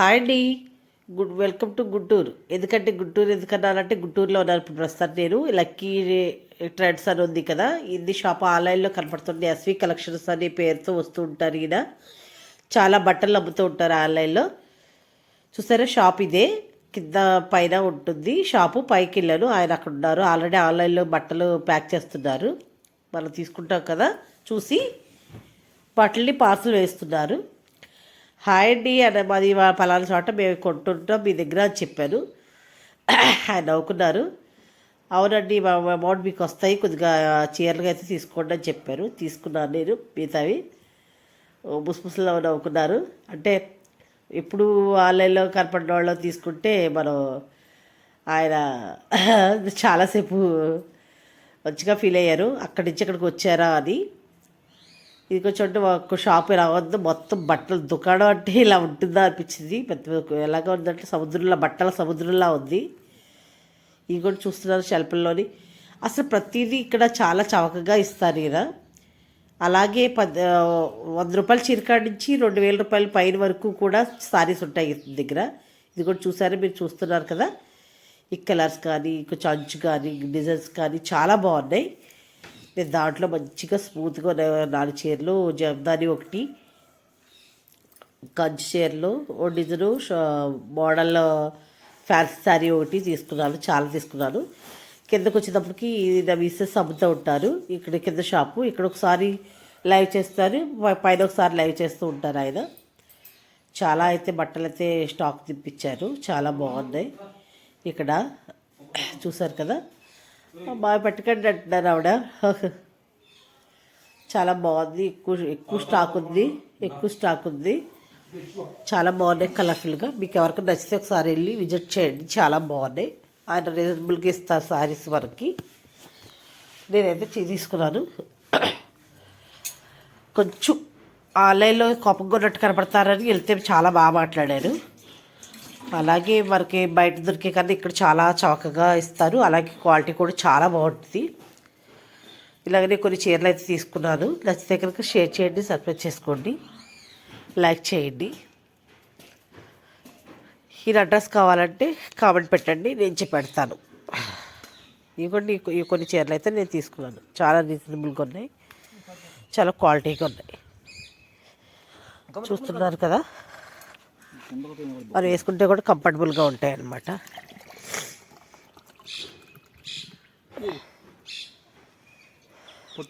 Hi అండి. Good welcome to Guntur. ఎందుకంటే గుంటూరు ఎందుకన్నానంటే గుంటూరులో ఉన్నారు ఇప్పుడు ప్రస్తుతం నేను. లక్కీ ట్రెండ్స్ అని ఉంది కదా ఇది షాప్ ఆన్లైన్లో కనపడుతుంది ఎస్వి కలెక్షన్స్ అనే పేరుతో వస్తూ ఉంటారు ఈయన. చాలా బట్టలు అమ్ముతూ ఉంటారు ఆన్లైన్లో. చూసారా షాప్ ఇదే. కింద పైన ఉంటుంది షాపు పైకి వెళ్ళాను. ఆయన అక్కడ ఉన్నారు. ఆల్రెడీ ఆన్లైన్లో బట్టలు ప్యాక్ చేస్తున్నారు. మనం తీసుకుంటాం కదా చూసి బట్టల్ని పార్సల్ వేస్తున్నారు. హాయ్ అండి అని మాది మా పలానా చోట మేము కొంటుంటాం మీ దగ్గర అని చెప్పాను. ఆయన నవ్వుకున్నారు. అవునండి మా అమౌంట్ మీకు వస్తాయి కొద్దిగా చీరలుగా అయితే తీసుకోండి అని చెప్పారు. తీసుకున్నాను నేను మిగతావి. ముసుముసులో నవ్వుకున్నారు. అంటే ఇప్పుడు ఆన్లైన్లో కనపడిన వాళ్ళు తీసుకుంటే మనం ఆయన చాలాసేపు మంచిగా ఫీల్ అయ్యారు. అక్కడి నుంచి ఇక్కడికి వచ్చారా అని. ఇది కొంచెం ఒక షాప్ ఇలా ఉంది మొత్తం బట్టల దుకాణం అంటే ఇలా ఉంటుందా అనిపించింది. పెద్ద ఎలాగ ఉందంటే సముద్రంలో బట్టల సముద్రంలా ఉంది. ఇది కూడా చూస్తున్నారు శిల్పంలోని అసలు ప్రతిదీ ఇక్కడ చాలా చవకగా ఇస్తారు ఈయన. అలాగే పద్ వంద రూపాయల చీరకాడ నుంచి రెండు వేల రూపాయల పైన వరకు కూడా సారీస్ ఉంటాయి దగ్గర. ఇది కూడా చూసారా మీరు చూస్తున్నారు కదా. ఈ కలర్స్ కానీ కొంచెం అంచు కానీ డిజైన్స్ కానీ చాలా బాగున్నాయి. నేను దాంట్లో మంచిగా స్మూత్గా నాలుగు చీరలు జమదాని ఒకటి కంచి చీరలు ఓ మోడల్ ఫ్యాన్సీ శారీ ఒకటి తీసుకున్నాను చాలా తీసుకున్నాను. కిందకు వచ్చేటప్పటికి నా మిస్సెస్ అమ్ముతూ ఉంటారు ఇక్కడ కింద షాపు ఇక్కడ ఒకసారి లైవ్ చేస్తారు పైన ఒకసారి లైవ్ చేస్తూ ఉంటారు ఆయన. చాలా అయితే బట్టలు అయితే స్టాక్ తెప్పించారు చాలా బాగున్నాయి. ఇక్కడ చూసారు కదా? బాగా పట్టుకండి అంటున్నారు ఆవిడ. చాలా బాగుంది. ఎక్కువ ఎక్కువ స్టాక్ ఉంది. ఎక్కువ స్టాక్ ఉంది. చాలా బాగున్నాయి కలర్ఫుల్గా మీకు ఎవరికి నచ్చితే ఒకసారి వెళ్ళి విజిట్ చేయండి. చాలా బాగున్నాయి. ఆయన రీజనబుల్గా ఇస్తారు సారీస్ మనకి. నేనైతే చీ- తీసుకున్నాను. కొంచెం ఆన్లైన్లో కోపం కొన్నట్టు కనపడతారని వెళ్తే చాలా బాగా మాట్లాడాను అలాగే మనకి బయట దొరికే కన్నా ఇక్కడ చాలా చౌకగా ఇస్తారు. అలాగే క్వాలిటీ కూడా చాలా బాగుంటుంది. ఇలాగనే కొన్ని చీరలు అయితే తీసుకున్నాను. నచ్చితే కనుక షేర్ చేయండి సబ్స్క్రైబ్ చేసుకోండి లైక్ చేయండి. ఈ అడ్రస్ కావాలంటే కామెంట్ పెట్టండి నేను చెప్పెడతాను ఇవ్వండి ఈ కొన్ని చీరలు అయితే నేను తీసుకున్నాను. చాలా రీజనబుల్గా ఉన్నాయి. చాలా క్వాలిటీగా ఉన్నాయి. చూస్తున్నారు కదా. మరి వేసుకుంటే కూడా కంఫర్టబుల్గా ఉంటాయి అన్నమాట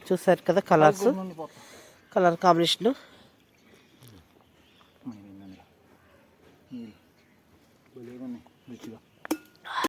చూసారు కదా కలర్స్? Colour combination.